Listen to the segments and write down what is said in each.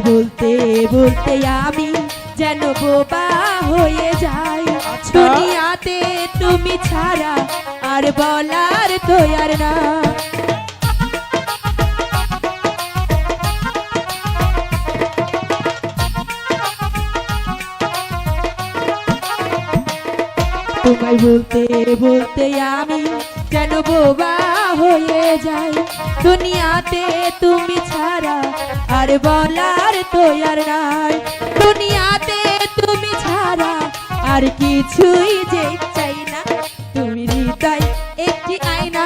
তোমায় বলতে বলতে আমি যেন বোবা হয়ে যাই। দুনিয়াতে তুমি ছাড়া আর বলার তো আর না। তোমায় বলতে বলতে আমি যেন বোবা হয়ে যাই। দুনিয়াতে তুমি ছাড়া আর বলার তো আর নাই। দুনিয়াতে তুমি ছাড়া আর কিছুই যে চাই না। তুমি হৃদয় একটি আয়না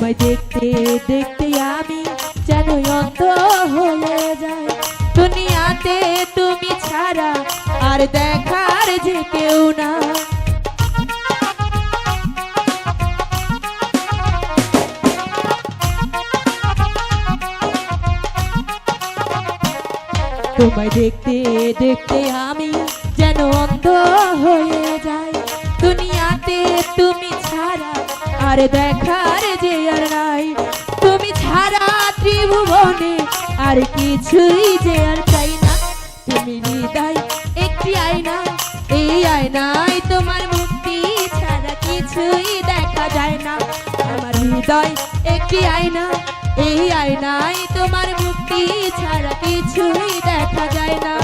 তোমায় দেখতে দেখতে আমি যেন অন্ধ হয়ে যাই। দুনিয়াতে তুমি ছাড়া আর দেখার যে কেউ না তোমায় দেখতে দেখতে আমি যেন অন্ধ হয়ে যাই। দুনিয়াতে তুমি ছাড়া আর দেখার যে আর নাই। তুমি ছাড়া ত্রিভুবনে আর কিছুই যে আর চাই না। তুমি হৃদয় একটি আয়না, এই আয়নায় তোমার মুক্তি ছাড়া কিছুই দেখা যায় না। আমার হৃদয় একটি আয়না, এই আয়নায় তোমার মুক্তি ছাড়া কিছুই দেখা যায় না।